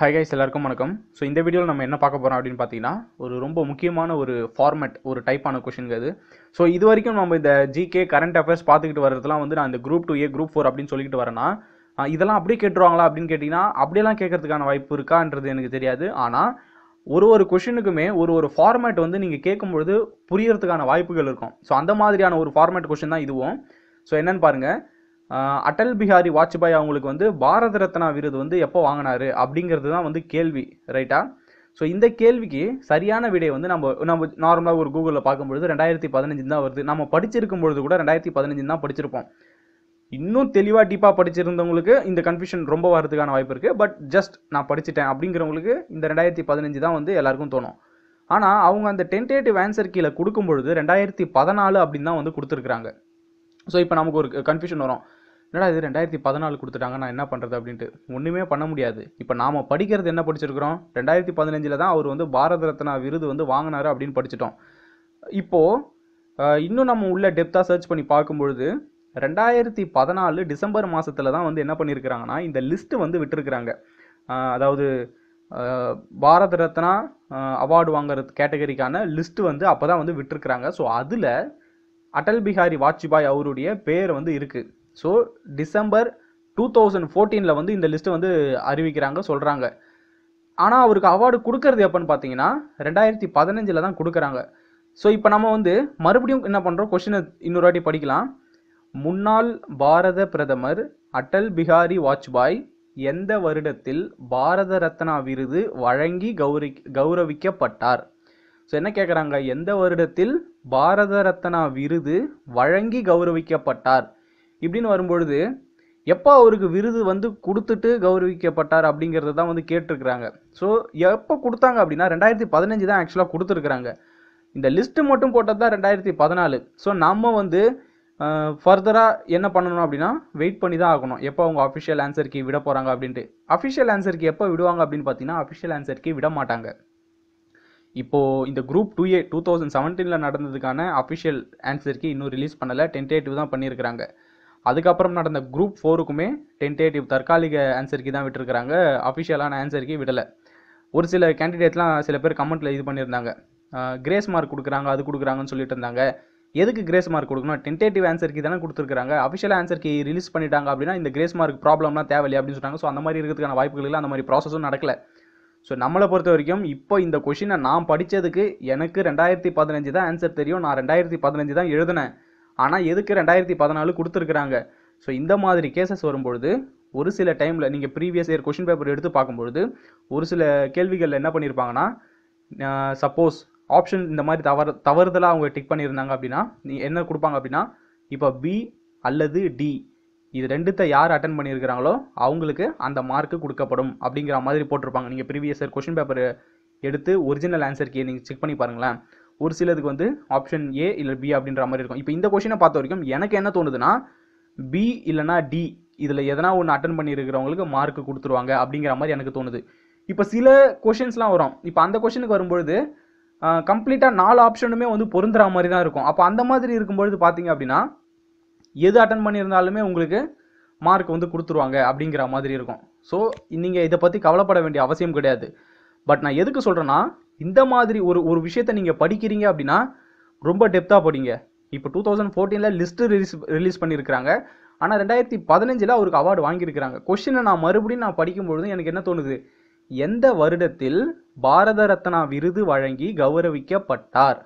Hi guys எல்லாருக்கும் வணக்கம். So இந்த வீடியோவில் நம்ம என்ன பார்க்க போகிறோம் அப்படின்னு பார்த்தீங்கன்னா ஒரு ரொம்ப முக்கியமான ஒரு ஃபார்மேட் ஒரு டைப்பான கொஷின்ங்க அது. ஸோ இது வரைக்கும் நம்ம இந்த ஜிகே கரண்ட் அஃபேர்ஸ் பார்த்துக்கிட்டு வரதுலாம் வந்து நான் இந்த group two A group four அப்படின்னு சொல்லிட்டு வரேன்னா இதெல்லாம் அப்படியே கேட்டுருவாங்களா அப்படின்னு கேட்டிங்கன்னா அப்படியெல்லாம் கேட்கறதுக்கான வாய்ப்பு இருக்கான்றது எனக்கு தெரியாது. ஆனால் ஒரு ஒரு கொஷினுக்குமே ஒரு ஒரு ஃபார்மேட் வந்து நீங்கள் கேட்கும்பொழுது புரியறதுக்கான வாய்ப்புகள் இருக்கும். ஸோ அந்த மாதிரியான ஒரு ஃபார்மேட் கொஷின் தான் இதுவும். ஸோ என்னென்னு பாருங்கள் அடல் பிஹாரி வாஜ்பாய் அவங்களுக்கு வந்து பாரத ரத்னா விருது வந்து எப்போ வாங்கினாரு அப்படிங்கிறது தான் வந்து கேள்வி ரைட்டா? ஸோ இந்த கேள்விக்கு சரியான விடை வந்து நம்ம நம்ம நார்மலாக ஒரு கூகுளில் பார்க்கும்பொழுது ரெண்டாயிரத்தி பதினஞ்சு தான் வருது. நம்ம படிச்சிருக்கும் பொழுது கூட ரெண்டாயிரத்தி பதினஞ்சு தான் படிச்சிருப்போம். இன்னும் தெளிவாக டீப்பாக படிச்சிருந்தவங்களுக்கு இந்த கன்ஃபியூஷன் ரொம்ப வரதுக்கான வாய்ப்பு இருக்குது பட் ஜஸ்ட் நான் படிச்சிட்டேன் அப்படிங்கிறவங்களுக்கு இந்த ரெண்டாயிரத்தி பதினஞ்சு தான் வந்து எல்லாருக்கும் தோணும். ஆனால் அவங்க அந்த டென்டேட்டிவ் ஆன்சர் கீழே கொடுக்கும் பொழுது ரெண்டாயிரத்தி பதினாலு அப்படின்னு தான் வந்து கொடுத்துருக்குறாங்க. ஸோ இப்போ நமக்கு ஒரு கன்ஃபியூஷன் வரும். என்னடா இது ரெண்டாயிரத்தி பதினாலு கொடுத்துட்டாங்க நான் என்ன பண்ணுறது அப்படின்ட்டு. ஒன்றுமே பண்ண முடியாது. இப்போ நாம் படிக்கிறது என்ன படிச்சிருக்கிறோம்? ரெண்டாயிரத்தி பதினஞ்சில் தான் அவர் வந்து பாரத ரத்னா விருது வந்து வாங்கினாரு அப்படின்னு படிச்சிட்டோம். இப்போது இன்னும் நம்ம உள்ள டெப்த்தாக சர்ச் பண்ணி பார்க்கும்பொழுது ரெண்டாயிரத்தி பதினாலு டிசம்பர் மாதத்தில் தான் வந்து என்ன பண்ணியிருக்கிறாங்கன்னா இந்த லிஸ்ட்டு வந்து விட்டுருக்குறாங்க. அதாவது பாரத ரத்னா அவார்டு வாங்குறது கேட்டகரிக்கான லிஸ்ட்டு வந்து அப்போ தான் வந்து விட்டுருக்குறாங்க. ஸோ அதில் அடல் பிஹாரி வாஜ்பாய் அவருடைய பேர் வந்து இருக்குது ஸோ டிசம்பர் டூ தௌசண்ட் ஃபோர்டீனில் வந்து இந்த லிஸ்ட்டை வந்து அறிவிக்கிறாங்க சொல்கிறாங்க ஆனால் அவருக்கு அவார்டு கொடுக்கறது எப்போன்னு பார்த்தீங்கன்னா ரெண்டாயிரத்தி பதினஞ்சில் தான் கொடுக்குறாங்க. ஸோ இப்போ நம்ம வந்து மறுபடியும் என்ன பண்ணுறோம் கொஷினை இன்னொரு வாட்டி படிக்கலாம். முன்னாள் பாரத பிரதமர் அடல் பிஹாரி வாஜ்பாய் எந்த வருடத்தில் பாரத ரத்னா விருது வழங்கி கௌரி கௌரவிக்கப்பட்டார்? ஸோ என்ன கேட்குறாங்க எந்த வருடத்தில் பாரத ரத்னா விருது வழங்கி கௌரவிக்கப்பட்டார்? இப்படின்னு வரும்பொழுது எப்போ அவருக்கு விருது வந்து கொடுத்துட்டு கௌரவிக்கப்பட்டார் அப்படிங்கிறத தான் வந்து கேட்டிருக்கிறாங்க. ஸோ எப்போ கொடுத்தாங்க அப்படின்னா ரெண்டாயிரத்தி பதினஞ்சு தான் ஆக்சுவலாக கொடுத்துருக்குறாங்க. இந்த லிஸ்ட்டு மட்டும் போட்டது தான் ரெண்டாயிரத்தி பதினாலு. ஸோ நம்ம வந்து ஃபர்தராக என்ன பண்ணணும் அப்படின்னா வெயிட் பண்ணி தான் ஆகணும். எப்போ அவங்க அஃபிஷியல் ஆன்சருக்கு விட போகிறாங்க அப்படின்ட்டு. அஃபிஷியல் ஆன்சருக்கு எப்போ விடுவாங்க அப்படின்னு பார்த்தீங்கன்னா அஃபிஷியல் ஆன்சருக்கு விட மாட்டாங்க. இப்போது இந்த group two A two thousand செவன்டீனில் நடந்ததுக்கான அஃபிஷியல் ஆன்சருக்கு இன்னும் ரிலீஸ் பண்ணலை. டென்டேட்டிவ் தான் பண்ணியிருக்கிறாங்க. அதுக்கப்புறம் நடந்த குரூப் ஃபோருக்குமே டென்டேட்டிவ் தற்காலிக ஆன்சருக்கு தான் விட்டுருக்குறாங்க. அஃபிஷியலான ஆன்சருக்கு விடலை. ஒரு சில கேண்டிடேட்லாம் சில பேர் கமெண்ட்டில் இது பண்ணியிருந்தாங்க. கிரேஸ் மார்க் கொடுக்குறாங்க அது கொடுக்குறாங்கன்னு சொல்லிட்டு இருந்தாங்க. எதுக்கு கிரேஸ் மார்க் கொடுக்கணும்? டென்டேட்டிவ் ஆன்சருக்கு தானே கொடுத்துருக்காங்க அஃபிஷியல் ஆன்சருக்கு ரிலீஸ் பண்ணிட்டாங்க அப்படின்னா இந்த கிரேஸ் மார்க் ப்ராப்ளம்லாம் தேவையில்லை அப்படின்னு சொன்னாங்க ஸோ அந்த மாதிரி இருக்கிறதுக்கான வாய்ப்புகள் அந்த மாதிரி ப்ராசஸும் நடக்கலை. ஸோ நம்மளை பொறுத்த வரைக்கும் இப்போ இந்த கொஷினை நான் படித்ததுக்கு எனக்கு ரெண்டாயிரத்தி பதினஞ்சு தான் ஆன்சர் தெரியும். நான் ரெண்டாயிரத்தி பதினஞ்சு தான் எழுதினேன். ஆனால் எதுக்கு ரெண்டாயிரத்தி பதினாலு கொடுத்துருக்குறாங்க? ஸோ இந்த மாதிரி கேசஸ் வரும்பொழுது ஒரு சில டைமில் நீங்கள் ப்ரீவியஸ் இயர் கொஷின் பேப்பர் எடுத்து பார்க்கும்பொழுது ஒரு சில கேள்விகளில் என்ன பண்ணியிருப்பாங்கன்னா சப்போஸ் ஆப்ஷன் இந்த மாதிரி தவறு தவறுதலாக அவங்க டிக் பண்ணியிருந்தாங்க அப்படின்னா நீ என்ன கொடுப்பாங்க அப்படின்னா இப்போ பி அல்லது டி இது ரெண்டுத்தை யார் அட்டன் பண்ணியிருக்கிறாங்களோ அவங்களுக்கு அந்த மார்க்கு கொடுக்கப்படும் அப்படிங்கிற மாதிரி போட்டிருப்பாங்க. நீங்கள் ப்ரீவியஸ் இயர் கொஷின் பேப்பர் எடுத்து ஒரிஜினல் ஆன்சர் கே நீங்கள் செக் பண்ணி பாருங்களேன். ஒரு சிலதுக்கு வந்து ஆப்ஷன் ஏ இல்லை பி அப்படின்ற மாதிரி இருக்கும். இப்போ இந்த கொஷினை பார்த்த வரைக்கும் எனக்கு என்ன தோணுதுன்னா பி இல்லைனா டி இதில் எதனா ஒன்று அட்டன் பண்ணியிருக்கிறவங்களுக்கு மார்க் கொடுத்துருவாங்க அப்படிங்கிற மாதிரி எனக்கு தோணுது. இப்போ சில கொஷின்ஸ்லாம் வரும். இப்போ அந்த கொஷினுக்கு வரும்பொழுது கம்ப்ளீட்டாக நாலு ஆப்ஷனுமே வந்து பொருந்துற மாதிரி தான் இருக்கும். அப்போ அந்த மாதிரி இருக்கும்பொழுது பார்த்தீங்க அப்படின்னா எது அட்டன் பண்ணியிருந்தாலுமே உங்களுக்கு மார்க் வந்து கொடுத்துருவாங்க அப்படிங்கிற மாதிரி இருக்கும். ஸோ நீங்கள் இதை பற்றி கவலைப்பட வேண்டிய அவசியம் கிடையாது. பட் நான் எதுக்கு சொல்கிறேன்னா இந்த மாதிரி ஒரு ஒரு விஷயத்தை நீங்கள் படிக்கிறீங்க அப்படின்னா ரொம்ப டெப்த்தாக படிங்க. இப்போ டூ தௌசண்ட் ஃபோர்டீனில் லிஸ்ட்டு ரிலீஸ் ரிலீஸ் பண்ணியிருக்கிறாங்க ஆனால் ரெண்டாயிரத்தி பதினஞ்சில் அவருக்கு அவார்டு வாங்கியிருக்கிறாங்க. கொஷினை நான் மறுபடியும் நான் படிக்கும்பொழுது எனக்கு என்ன தோணுது? எந்த வருடத்தில் பாரத ரத்னா விருது வழங்கி கௌரவிக்கப்பட்டார்?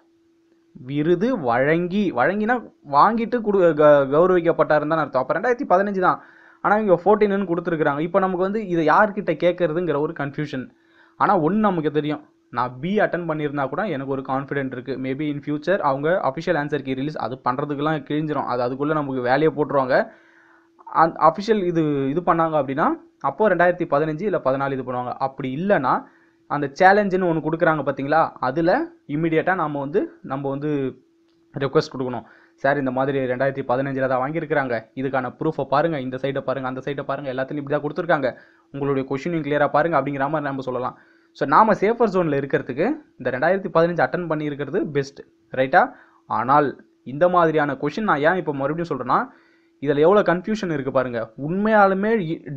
விருது வழங்கி வழங்கினா வாங்கிட்டு கொடு க- கௌரவிக்கப்பட்டாருன்னு தான் அர்த்தம். அப்போ ரெண்டாயிரத்தி பதினஞ்சு தான். ஆனால் இங்கே ஃபோர்டீனுன்னு கொடுத்துருக்குறாங்க. இப்போ நமக்கு வந்து இதை யார்கிட்ட கேட்கறதுங்கிற ஒரு கன்ஃபியூஷன் ஆனால் ஒன்று நமக்கு தெரியும். நான் பி அட்டன் பண்ணியிருந்தா கூட எனக்கு ஒரு கான்ஃபிடென்ட் இருக்குது மேபி இன் ஃபியூச்சர் அவங்க அஃபிஷியல் ஆன்சர் கீ ரிலீஸ் அது பண்ணுறதுக்குலாம் கிழிஞ்சிரும். அது அதுக்குள்ளே நமக்கு வேலையை போட்டுருவாங்க. அந் அஃபிஷியல் இது இது பண்ணாங்க அப்படின்னா அப்போது ரெண்டாயிரத்தி பதினஞ்சு இல்லை பதினாலு இது பண்ணுவாங்க. அப்படி இல்லைன்னா அந்த சேலஞ்சுன்னு ஒன்று கொடுக்குறாங்க பார்த்தீங்களா அதில் இம்மிடியேட்டாக நம்ம வந்து நம்ம வந்து ரெக்வஸ்ட் கொடுக்கணும். சார் இந்த மாதிரி ரெண்டாயிரத்தி பதினஞ்சில் தான் வாங்கியிருக்கிறாங்க. இதுக்கான ப்ரூஃபை பாருங்கள் இந்த சைடை பாருங்கள் அந்த சைடை பாருங்கள் எல்லாத்துலையும் இப்படி தான் கொடுத்துருக்காங்க. உங்களுடைய கொஷினையும் கிளியராக பாருங்கள் அப்படிங்கிற மாதிரி நம்ம சொல்லலாம். ஸோ நாம் சேஃபர் ஜோனில் இருக்கிறதுக்கு இந்த ரெண்டாயிரத்தி பதினஞ்சு அட்டன் பண்ணியிருக்கிறது பெஸ்ட் ரைட்டா ஆனால் இந்த மாதிரியான கொஷின் நான் ஏன் இப்போ மறுபடியும் சொல்கிறேன்னா இதில் எவ்வளோ கன்ஃபியூஷன் இருக்குது பாருங்கள் உண்மையாலுமே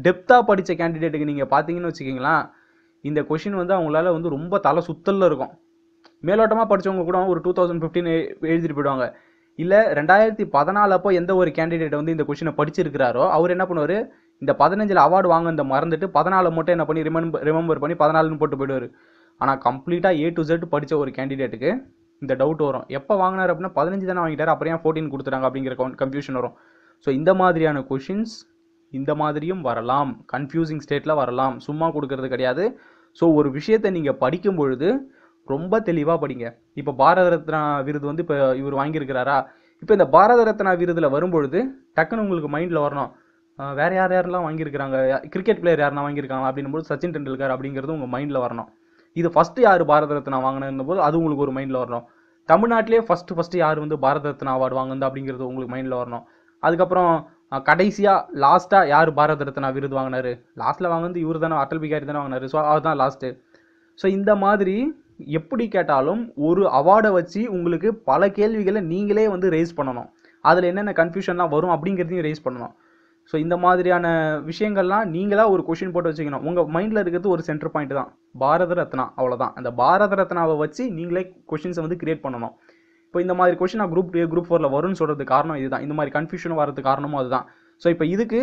டெப்த்தாக படித்த கேண்டிடேட்டுக்கு நீங்கள் பார்த்தீங்கன்னு வச்சுக்கிங்களேன் இந்த கொஷின் வந்து அவங்களால வந்து ரொம்ப தலை சுத்தலில் இருக்கும். மேலோட்டமாக படிச்சவங்க கூட ஒரு டூ தௌசண்ட் ஃபிஃப்டீன் எழுதிட்டு போயிடுவாங்க. இல்லை ரெண்டாயிரத்தி பதினாலு அப்போ எந்த ஒரு கேண்டிடேட் வந்து இந்த கொஷினை படிச்சிருக்கிறாரோ அவர் என்ன பண்ணுவார்? இந்த பதினஞ்சில் அவார்டு வாங்கினத மறந்துட்டு பதினாலு மட்டும் என்ன பண்ணி ரிமெம்பர் ரிமெம்பர் பண்ணி பதினாலுன்னு போட்டு போயிடுவார். ஆனால் கம்ப்ளீட்டாக ஏ டு ஜெட் படித்த ஒரு கேண்டிடேட்டுக்கு இந்த டவுட் வரும். எப்போ வாங்கினார் அப்படின்னா பதினஞ்சு தானே வாங்கிட்டார் அப்புறம் ஏன் ஃபோர்டீன் கொடுத்துட்டாங்க அப்படிங்கிற கன்ஃபியூஷன் வரும். ஸோ இந்த மாதிரியான கொஷின்ஸ் இந்த மாதிரியும் வரலாம். கன்ஃபியூசிங் ஸ்டேட்டில் வரலாம். சும்மா கொடுக்கறது கிடையாது. ஸோ ஒரு விஷயத்தை நீங்கள் படிக்கும் பொழுது ரொம்ப தெளிவாக படிங்க. இப்போ பாரத ரத்னா விருது வந்து இப்போ இவர் வாங்கியிருக்கிறாரா? இப்போ இந்த பாரத ரத்னா விருதில் வரும்பொழுது டக்குன்னு உங்களுக்கு மைண்டில் வரணும். வேறு யார் யாரெல்லாம் வாங்கியிருக்கிறாங்க? கிரிக்கெட் பிளேயர் யாருனா வாங்கியிருக்காங்க அப்படின்னும் போது சச்சின் டெண்டுல்கர் அப்படிங்கிறது உங்கள் மைண்டில் வரணும். இது ஃபஸ்ட்டு யார் பாரத ரத்னா வாங்கினது போது அது உங்களுக்கு ஒரு மைண்டில் வரணும். தமிழ்நாட்டிலே ஃபஸ்ட்டு ஃபஸ்ட்டு யார் வந்து பாரத ரத்னா அவார்டு வாங்குனது அப்படிங்கிறது உங்களுக்கு மைண்டில் வரணும். அதுக்கப்புறம் கடைசியாக லாஸ்ட்டாக யார் பாரத ரத்னா விருது வாங்கினாரு? லாஸ்ட்டில் வாங்கினது இவர் தானே அட்டல் பிகாரி தானே வாங்கினாரு. ஸோ அதுதான் லாஸ்ட்டு ஸோ இந்த மாதிரி எப்படி கேட்டாலும் ஒரு அவார்டை வச்சு உங்களுக்கு பல கேள்விகளை நீங்களே வந்து ரேஸ் பண்ணணும். அதில் என்னென்ன கன்ஃபியூஷன்லாம் வரும் அப்படிங்கிறதையும் ரேஸ் பண்ணணும். ஸோ இந்த மாதிரியான விஷயங்கள்லாம் நீங்களாக ஒரு கொஷின் போட்டு வச்சுக்கணும். உங்கள் மைண்டில் இருக்கிறது ஒரு சென்டர் பாயிண்ட் தான். பாரத ரத்னா அவ்வளோதான் அந்த பாரத ரத்னாவை வச்சு நீங்களே கொஷின்ஸை வந்து கிரியேட் பண்ணணும். இப்போ இந்த மாதிரி கொஷின் நான் குரூப் குரூப் ஃபோரில் வரும்னு சொல்கிறதுக்கு காரணம் இதுதான். இந்த மாதிரி கன்ஃபியூஷன் வரதுக்கு காரணமும் அதுதான். ஸோ இப்போ இதுக்கு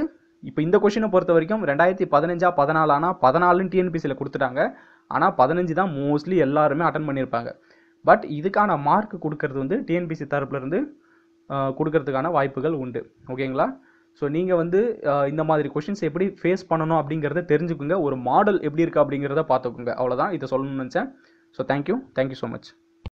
இப்போ இந்த கொஷினை பொறுத்த வரைக்கும் ரெண்டாயிரத்தி பதினஞ்சா பதினாலானா பதினாலுன்னு டிஎன்பிசியில் கொடுத்துட்டாங்க. ஆனால் பதினஞ்சு தான் மோஸ்ட்லி எல்லாருமே அட்டன் பண்ணியிருப்பாங்க. பட் இதுக்கான மார்க் கொடுக்கறது வந்து டிஎன்பிசி தரப்புலேருந்து கொடுக்கறதுக்கான வாய்ப்புகள் உண்டு. ஓகேங்களா ஸோ நீங்கள் வந்து இந்த மாதிரி கொஷின்ஸ் எப்படி ஃபேஸ் பண்ணணும் அப்படிங்கிறத தெரிஞ்சுக்குங்க. ஒரு மாடல் எப்படி இருக்குது அப்படிங்கிறத பார்த்துக்குங்க. அவ்வளோதான் இதை சொல்லணும்னு நினச்சேன். So thank you thank you so much